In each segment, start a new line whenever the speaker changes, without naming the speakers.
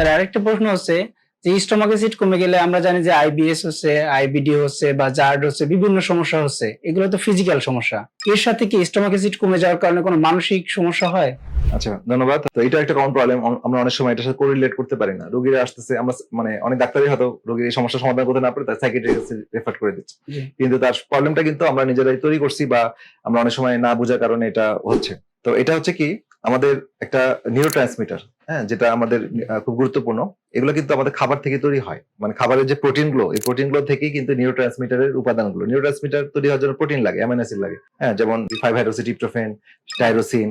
Sir আরেকটা প্রশ্ন হচ্ছে যে স্টমাক অ্যাসিড কমে গেলে আমরা জানি যে আইবিএস হচ্ছে আইবিডি হচ্ছে বা জার্ড হচ্ছে বিভিন্ন সমস্যা হচ্ছে। এগুলো তো ফিজিক্যাল সমস্যা। এর সাথে কি স্টমাক অ্যাসিড কমে যাওয়ার কারণে কোনো মানসিক সমস্যা হয়?
আচ্ছা ধন্যবাদ। তো এটা একটা কমন প্রবলেম আমরা অনেক সময় এটার সাথে কোরিলেট করতে পারি না। রোগীরা আসতেছে আমরা মানে অনেক ডাক্তারই হয়তো রোগীর এই সমস্যার সমাধান করতে না পারে তার সাইকেট্রিস্ট রেফার করে দিচ্ছে। কিন্তু তার প্রবলেমটা কিন্তু আমরা নিজেরাই তৈরি করছি বা আমরা অনেক সময় না বোঝার কারণে এটা হচ্ছে। তো এটা হচ্ছে কি আমাদের একটা নিউরো ট্রান্সমিটার হ্যাঁ যেটা আমাদের খুব গুরুত্বপূর্ণ, এগুলো কিন্তু আমাদের খাবার থেকে তৈরি হয়। মানে খাবারের যে প্রোটিনগুলো এই প্রোটিনগুলো থেকেই কিন্তু নিউরো ট্রান্সমিটারের উপাদানগুলো নিউরো ট্রান্সমিটার তৈরি হওয়ার জন্য প্রোটিন লাগে অ্যামাইনো অ্যাসিড লাগে। হ্যাঁ যেমন five hydroxy tryptophan tyrosine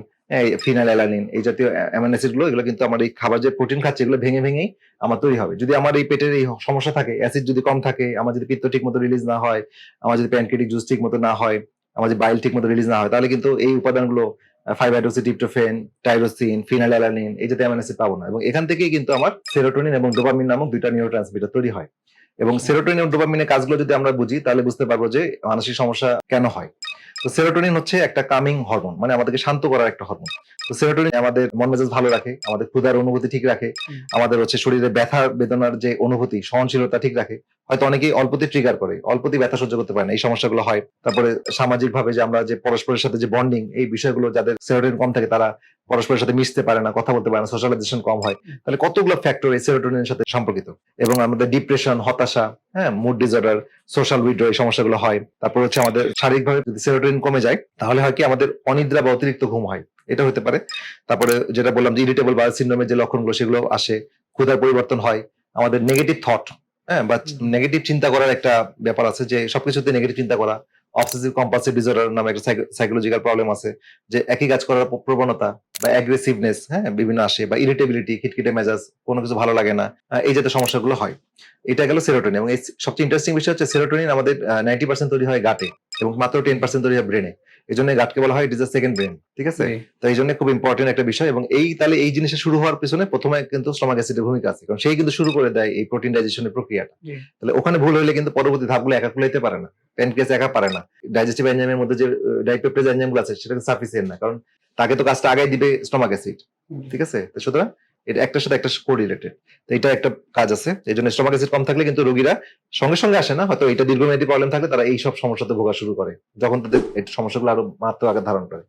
phenyl alanine এই জাতীয় অ্যামাইনো অ্যাসিডগুলো, এগুলো কিন্তু আমার এই খাবার যে প্রোটিন খাচ্ছে, এগুলো ভেঙে ভেঙেই আমার তৈরি হবে। যদি আমার এই পেটের এই সমস্যা থাকে অ্যাসিড যদি কম থাকে, আমার যদি পিত্ত ঠিক মতো রিলিজ না হয়, আমার যদি প্যানক্রিটিক জুস ঠিক মতো না হয়, আমার যদি বাইল ঠিক মতো রিলিজ না হয়, তাহলে কিন্তু এই উপাদানগুলো five hydroxy tryptophan tyrosine phenyl alanine এই জাতীয় অ্যামিনো অ্যাসিড পাবো না। এবং এখান থেকেই কিন্তু আমার সেরোটোনিন এবং ডোপামিন নামক দুইটা নিউরো ট্রান্সমিটার তৈরি হয়। এবং সেরোটোনিন এবং ডোপামিনের কাজগুলো যদি আমরা বুঝি তাহলে বুঝতে পারব যে মানসিক সমস্যা কেন হয়। তো সেরোটোনিন হচ্ছে একটা কামিং হরমোন মানে আমাদেরকে শান্ত করার একটা হরমোন তো সেরোটোনিন আমাদের মন মেজাজ ভালো রাখে আমাদের ক্ষুধার অনুভূতি ঠিক রাখে আমাদের হচ্ছে শরীরে ব্যথা বেদনার যে অনুভূতি সহনশীলতা ঠিক রাখে। হয়তো অনেকেই অল্পতে ট্রিগার করে অল্পতে ব্যথা সহ্য করতে পারে না এই সমস্যাগুলো হয়। তারপরে সামাজিক ভাবে যে আমরা যে পরস্পরের সাথে যে বন্ডিং এই বিষয়গুলো যাদের সেরোটোনিন কম থাকে তারা পরস্পরের সাথে মিশতে পারে না, কথা বলতে পারে না সোশ্যালাইজেশন কম হয়। তাহলে কতগুলো ফ্যাক্টর এই সেরোটোনিনের সাথে সম্পর্কিত? এবং আমাদের ডিপ্রেশন হতাশা হ্যাঁ মুড ডিসঅর্ডার সোশ্যাল উইড্রো এই সমস্যাগুলো হয়। তারপর হচ্ছে আমাদের শারীরিকভাবে যদি সেরোটোনিন কমে যায়, তাহলে হয় কি আমাদের অনিদ্রা বা অতিরিক্ত ঘুম হয়। এটা হতে পারে। তারপরে যেটা বললাম যে ইরিটেবল বা সিন্ড্রোমের যে লক্ষণগুলো, সেগুলো আসে, ক্ষুধার পরিবর্তন হয়। আমাদের নেগেটিভ থট হ্যাঁ বা নেগেটিভ চিন্তা করার একটা ব্যাপার আছে যে সবকিছুতে নেগেটিভ চিন্তা করা। অবসেসিভ কম্পালসিভ ডিসঅর্ডার নামে একটা সাইকোলজিক্যাল প্রবলেম আছে যে একই কাজ করার প্রবণতা বা অ্যাগ্রেসিভনেস হ্যাঁ বিভিন্ন আসে বা ইরিটেবিলিটি খিটখিটে মেজাজ, কোনো কিছু ভালো লাগে না এই জাতীয় সমস্যাগুলো হয়। এটা গেল সেরোটোনিন এবং সবচেয়ে ইন্টারেস্টিং বিষয় হচ্ছে সেরোটোনিন আমাদের নাইনটি পার্সেন্ট তৈরি হয় গাটে এবং মাত্র টেন পার্সেন্ট তৈরি হয় ব্রেনে এই জন্য গাটকে বলা হয় ইট ইজ সেকেন্ড ব্রেন ঠিক আছে? তো এই জন্য খুব ইম্পর্টেন্ট একটা বিষয় এবং এই তাহলে এই জিনিসটা শুরু হওয়ার পেছনে প্রথমে কিন্তু স্টমাক অ্যাসিডের ভূমিকা আছে কারণ সেই কিন্তু শুরু করে দেয় এই প্রোটিন ডাইজেশনের প্রক্রিয়াটা। তাহলে ওখানে ভুল হলে কিন্তু পরবর্তী ধাপগুলো একা খুলাইতে পারে না। প্যানক্রিয়াস একা পারে না। ডাইজেস্টিভ এনজাইমের মধ্যে যে ডাইপেপটাইজ এনজাইমগুলো আছে সেটা সাফিসিয়েন্ট না কারণ তাকে তো কাজটা আগাই দিবে স্টমাক অ্যাসিড ঠিক আছে? তো সুতরাং এটা একটার সাথে একটা কো রিলেটেড তো এটা একটা কাজ আছে, এই জন্য স্টমাক অ্যাসিড কম থাকলে কিন্তু রোগীরা সঙ্গে সঙ্গে আসে না, হয়তো এটা দীর্ঘমেয়াদী প্রবলেম থাকলে তারা এই সব সমস্যাতে ভোগা শুরু করে। যখন তাদের সমস্যাগুলো আরও মাত্র আকার ধারণ করে।